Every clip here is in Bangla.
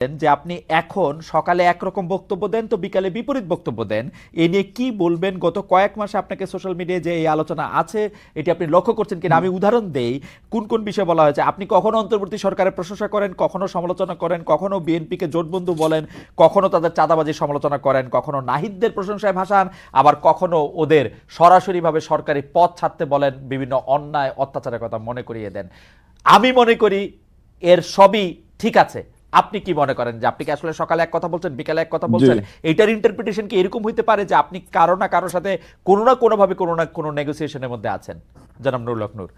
যে আপনি এখন সকালে একরকম বক্তব্য দেন, তো বিকালে বিপরীত বক্তব্য দেন। এ নিয়ে কি বলবেন? গত কয়েক মাসে আপনাকে সোশ্যাল মিডিয়ায় যে এই আলোচনা আছে, এটি আপনি লক্ষ্য করছেন কিনা? আমি উদাহরণ দেই, কোন কোন বিষয়ে বলা হয়েছে? আপনি কখনো অন্তর্বর্তী সরকারের প্রশংসা করেন, কখনো সমালোচনা করেন, কখনো বিএনপিকে জোটবন্ধু বলেন, কখনো তাদের চাঁদাবাজির সমালোচনা করেন, কখনো নাহিদদের প্রশংসায় ভাসান, আবার কখনো ওদের সরাসরিভাবে সরকারি পথ ছাড়তে বলেন, বিভিন্ন অন্যায় অত্যাচারের কথা মনে করিয়ে দেন। আমি মনে করি এর সবই ঠিক আছে। আপনি কি মনে করেন যে আপনি কি আসলে সকালে এক কথা বলছেন বিকালে এক কথা বলছেন? এইটার ইন্টারপ্রিটেশন কি এরকম হইতে পারে যে আপনি কারও না কারোর সাথে কোনো না কোনো ভাবে কোনো না কোনো নেগোসিয়েশনের মধ্যে আছেন? জনাব নুরুল নূর।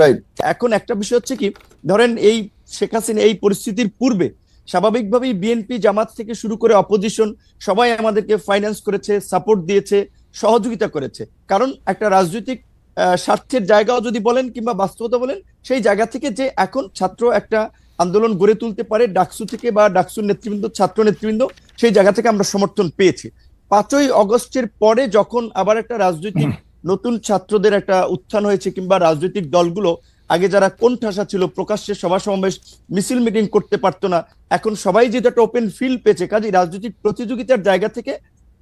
রাইট এখন একটা বিষয় হচ্ছে কি ধরেন এই শেখ হাসিনা এই পরিস্থিতির পূর্বে স্বাভাবিকভাবেই বিএনপি জামাত থেকে শুরু করে অপোজিশন সবাই আমাদেরকে ফাইন্যান্স করেছে সাপোর্ট দিয়েছে সহযোগিতা করেছে। কারণ একটা রাজনৈতিক আহ, স্বার্থের জায়গাও যদি বলেন কিংবা বাস্তবতা বলেন সেই জায়গা থেকে যে এখন ছাত্র একটা আন্দোলন গড়ে তুলতে পারে ডাকসু থেকে বা ডাকসুর নেতৃবৃন্দ ছাত্র নেতৃবৃন্দ সেই জায়গা থেকে আমরা সমর্থন পেয়েছি। পাঁচই অগস্টের পরে যখন আবার একটা রাজনৈতিক নতুন ছাত্রদের একটা উত্থান হয়েছে কিংবা রাজনৈতিক দলগুলো আগে যারা কোন ঠাসা ছিল প্রকাশ্যে সভা সমাবেশ মিছিল মিটিং করতে পারতো না এখন সবাই যেহেতু একটা ওপেন ফিল্ড পেয়েছে কাজে রাজনৈতিক প্রতিযোগিতার জায়গা থেকে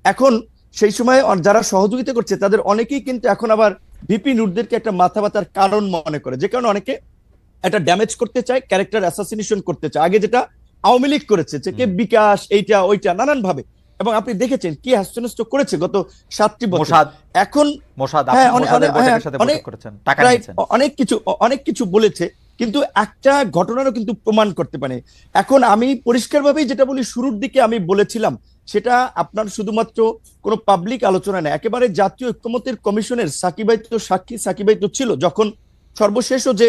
এখন সেই সময় যারা সহযোগিতা করছে তাদের অনেকেই কিন্তু এখন আবার ভিপি নুরদেরকে একটা মাথা ব্যথার কারণ মনে করে। যে কারণে অনেকে একটা ড্যামেজ করতে চায় ক্যারেক্টার অ্যাসাসিনেশন করতে চায়। আগে যেটা আওয়ামী লীগ করেছে যে কে বিকাশ এইটা ওইটা নানান ভাবে এবং আপনি দেখেছেন কি হাস্যনষ্ট করেছে গত সাতটি বছর। এখন হ্যাঁ, অনেক- হ্যাঁ, অনেক কিছু অনেক কিছু বলেছে কিন্তু একটা ঘটনারও কিন্তু প্রমাণ করতে পারে। এখন আমি পরিষ্কারভাবেই যেটা বলি শুরুর দিকে আমি বলেছিলাম সেটা আপনার শুধুমাত্র কোনো পাবলিক আলোচনা নেই একেবারে জাতীয় ঐক্যমতের কমিশনের সাকিবাই তো সাক্ষী সাকিবাই তো ছিল যখন সর্বশেষও যে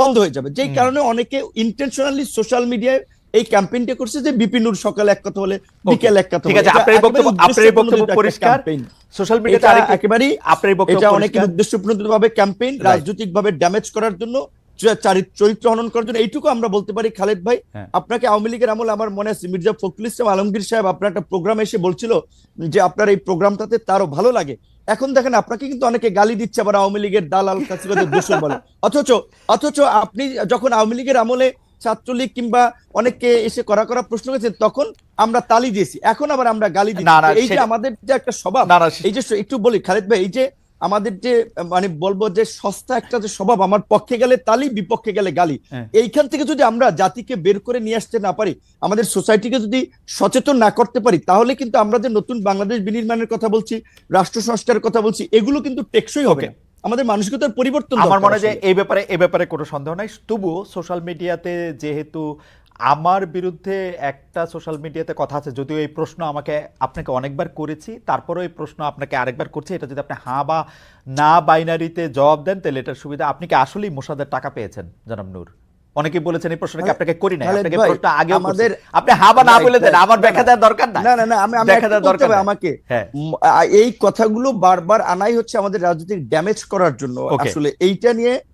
বন্ধ হয়ে যাবে। যেই কারণে অনেকে ইন্টেনশনালি সোশ্যাল মিডিয়ায় এই ক্যাম্পেইনটা করছে যে বিপিনুর সকালে এক কথা হলে বিকেল এক কথা ঠিক আছে আপনার বক্তব্য আপনার বক্তব্য পরিষ্কার। সোশ্যাল মিডিয়াতে আরেকবারই একেবারেই আপনার বক্তব্য এটা অনেক উদ্দেশ্যপ্রণোদিতভাবে ভাবে ক্যাম্পেইন রাজনৈতিকভাবে রাজনৈতিক ভাবে ড্যামেজ করার জন্য চরিত্র হনন করার জন্য এইটুকু আমরা বলতে পারি খালেদ ভাই। হ্যাঁ। আপনাকে আওয়ামী লীগের আমলে আমার মনে আছে মির্জা ফখরুল ইসলাম আলমগীর সাহেব আপনার একটা প্রোগ্রাম এসে বলছিল যে আপনার এই প্রোগ্রামটাতে তারও ভালো লাগে। এখন দেখেন আপনাকে কিন্তু অনেকে গালি দিচ্ছে আবার আওয়ামী লীগের দালাল কাছিবাদের বলে। অথচ অথচ আপনি যখন আওয়ামী লীগের আমলে ছাত্রলীগ কিংবা অনেককে এসে করা করা প্রশ্ন করেছেন তখন আমরা তালি দিয়েছি। এখন আবার আমরা গালি দিচ্ছি। এই যে আমাদের যে একটা স্বভাব এই যে একটু বলি খালেদ ভাই এই যে আমাদের যে মানে বলব যে সস্তা একটা যে স্বভাব আমার পক্ষে গেলে তালি বিপক্ষে গেলে গালি। হ্যাঁ। এইখান থেকে যদি আমরা জাতিকে বের করে নিয়ে আসতে না পারি আমাদের সোসাইটিকে যদি সচেতন না করতে পারি তাহলে কিন্তু আমরা যে নতুন বাংলাদেশ বিনির্মাণের কথা বলছি রাষ্ট্র সংস্কারের কথা বলছি এগুলো কিন্তু টেকসই হবে না। আমাদের মানসিকতার পরিবর্তন আমার মনে হয় যে এই ব্যাপারে এই ব্যাপারে কোনো সন্দেহ নাই। তবুও সোশ্যাল মিডিয়াতে যেহেতু আমার বিরুদ্ধে একটা সোশ্যাল মিডিয়াতে কথা আছে যদিও এই প্রশ্ন আমাকে আপনাকে অনেকবার করেছি তারপরেও এই প্রশ্ন আপনাকে আরেকবার করছি এটা যদি আপনি হ্যাঁ বা না বাইনারিতে জবাব দেন তাহলে এটার সুবিধা আপনি কি আসলেই মোসাদের টাকা পেয়েছেন জনাব নূর? অনেকেই বলেছেন এই প্রশ্নটাকে আপনাকে করি খালেদ আপনাকে প্রশ্ন আগেও আমাদের আপনি হ্যাঁ বা না বলে দেন আমার না, ব্যাখ্যা দেওয়ার দরকার না না না আমি আমি দেখা দেওয়ার দরকার হবে আমাকে। হ্যাঁ। এই কথাগুলো বারবার আনাই হচ্ছে আমাদের রাজনৈতিক ড্যামেজ করার জন্য। আসলে এইটা নিয়ে